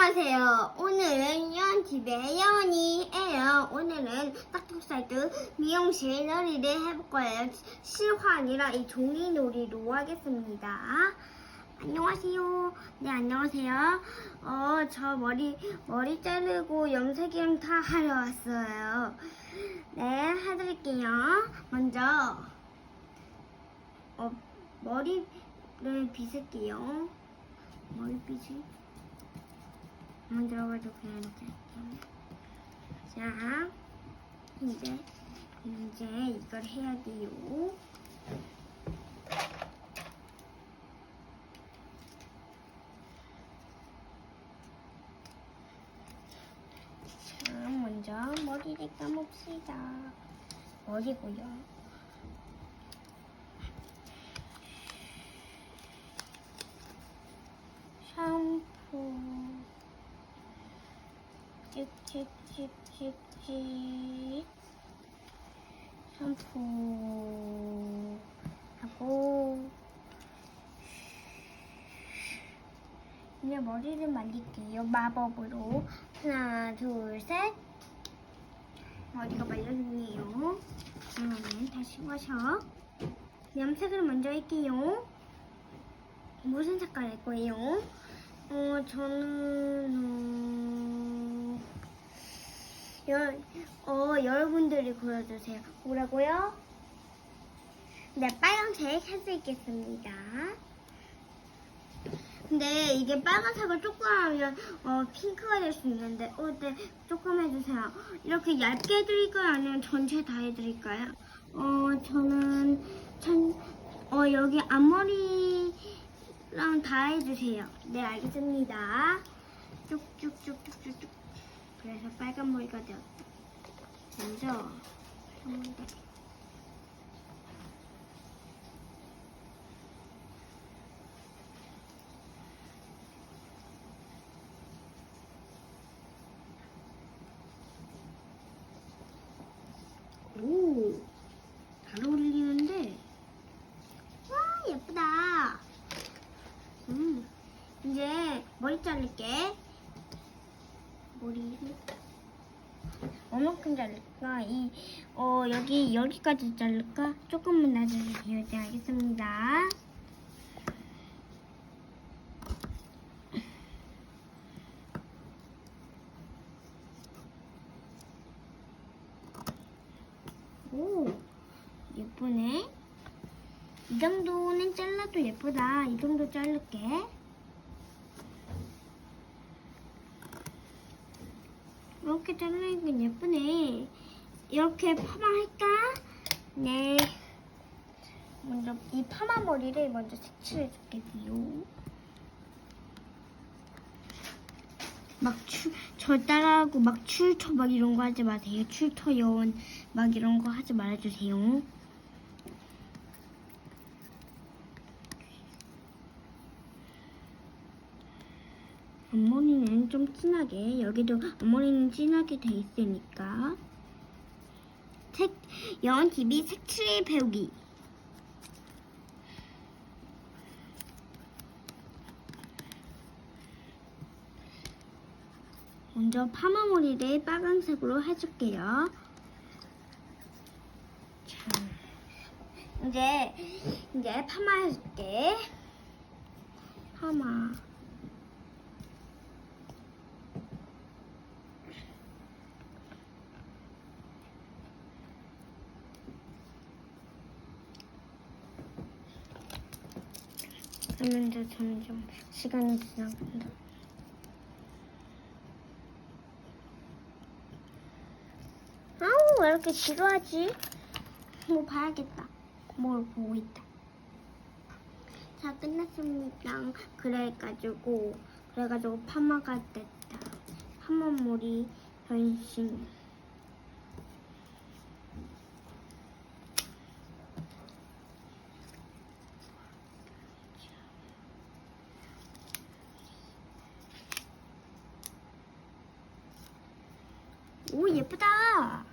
안녕하세요. 오늘은 예원TV의 예원이에요. 오늘은 딱딱사이드 미용실 놀이를 해볼 거예요. 실화 아니라 이 종이 놀이로 하겠습니다. 안녕하세요. 네, 안녕하세요. 어, 저 머리, 머리 자르고 염색이랑 다 하러 왔어요. 네, 해드릴게요. 먼저, 어, 머리를 빗을게요. 머리 빗 이. 먼저 가지고 그냥 이렇게 할게요. 자, 이제 이제 이걸 해야 돼요. 자, 먼저 머리를 감읍시다. 머리고요. 샴푸. 찍찍찍찍찍 샴푸 하고. 이제 머리를 말릴게요 마법으로. 하나 둘셋. 머리가 말렸네요. 그러면 다시 와서 염색을 먼저 할게요. 무슨 색깔 할 거예요? 어 저는 어... 여, 어, 여러분들이 골라주세요. 뭐라고요? 네, 빨간색 할 수 있겠습니다. 근데 이게 빨간색을 조금 하면 어, 핑크가 될 수 있는데 어, 네, 조금 해주세요. 이렇게 얇게 해드릴까요? 아니면 전체 다 해드릴까요? 어, 저는 전, 어, 여기 앞머리랑 다 해주세요. 네, 알겠습니다. 쭉쭉쭉쭉쭉쭉. 그래서 빨간 머리가 되었다. 먼저 한번 더. 오, 잘 어울리는데. 와, 예쁘다. 음, 이제 머리 자를게. 머리를. 얼마큼 자를까? 이, 어, 여기, 여기까지 자를까? 조금만 놔주세요. 네, 알겠습니다. 오, 예쁘네. 이 정도는 잘라도 예쁘다. 이 정도 자를게. 이렇게 자르니까 예쁘네. 이렇게 파마할까? 네. 먼저 이 파마 머리를 먼저 색칠해 줄게요. 막 출, 저 따라하고 막 출처 막 이런 거 하지 마세요. 출처 여원 막 이런 거 하지 말아주세요. 앞머리는 좀 진하게 여기도 앞머리는 진하게 돼 있으니까 색 여원 TV 색칠 배우기 먼저 파마머리를 빨간색으로 해줄게요. 자, 이제 이제 파마해줄게. 파마. 그러면서 점점 시간이 지나간다. 아우 왜 이렇게 지루하지? 뭐 봐야겠다. 뭘 보고 있다. 자 끝났습니다. 그래가지고 그래가지고 파마가 됐다. 파마머리 변신. 오 예쁘다.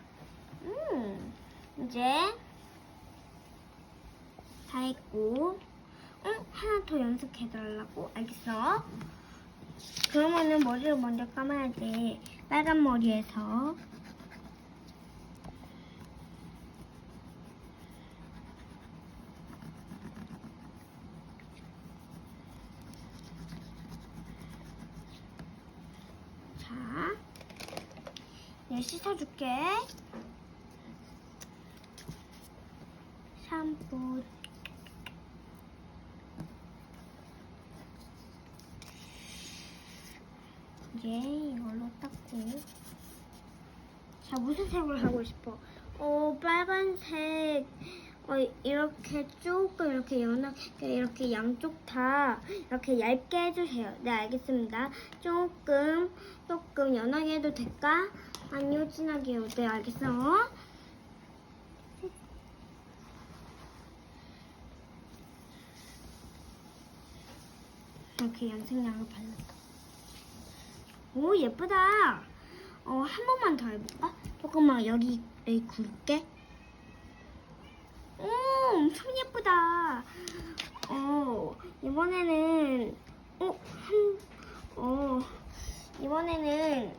음 이제 다 했고, 응 하나 더 연습해 달라고 알겠어? 그러면은 머리를 먼저 감아야지. 빨간 머리에서. 자, 얘 씻어줄게. 샴푸. 이제 이걸로 닦고. 자, 무슨 색을 하고 싶어? 어, 빨간색. 어, 이렇게 조금 이렇게 연하게 이렇게 양쪽 다 이렇게 얇게 해주세요. 네, 알겠습니다. 조금, 조금 연하게 해도 될까? 아니요, 진하게 해요. 네, 알겠어. 이렇게 염색약을 발랐어. 오 예쁘다. 어 한 번만 더 해볼까? 조금만 여기 여기 굵게. 오 엄청 예쁘다. 어 이번에는 어 한 어 이번에는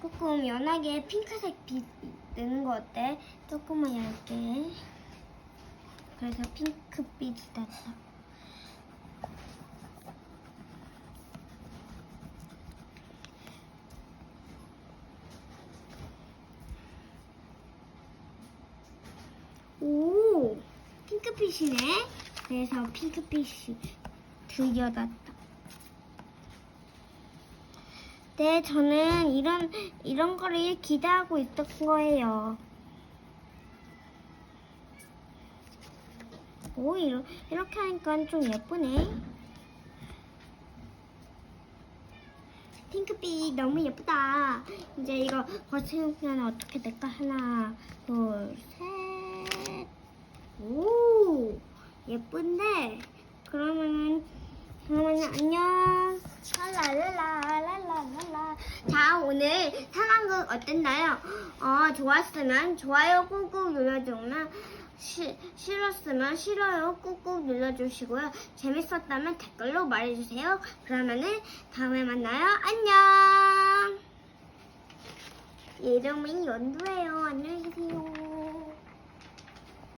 조금 연하게 핑크색 빛 내는 거 어때? 조금만 얇게. 그래서 핑크빛이 났어. 오, 핑크빛이네. 그래서 핑크빛이 들여놨다. 네, 저는 이런 이런 거를 기대하고 있던 거예요. 오, 이러, 이렇게 하니까 좀 예쁘네. 핑크빛 너무 예쁘다. 이제 이거 거치면 어떻게 될까? 하나, 둘, 셋. 오, 예쁜데? 그러면은, 그러면은 안녕. 랄랄랄랄랄랄라. 자, 오늘 상황극 어땠나요? 어, 좋았으면 좋아요 꾹꾹 눌러주면, 시, 싫었으면 싫어요 꾹꾹 눌러주시고요. 재밌었다면 댓글로 말해주세요. 그러면은 다음에 만나요. 안녕. 이름이 연두예요. 안녕히 계세요.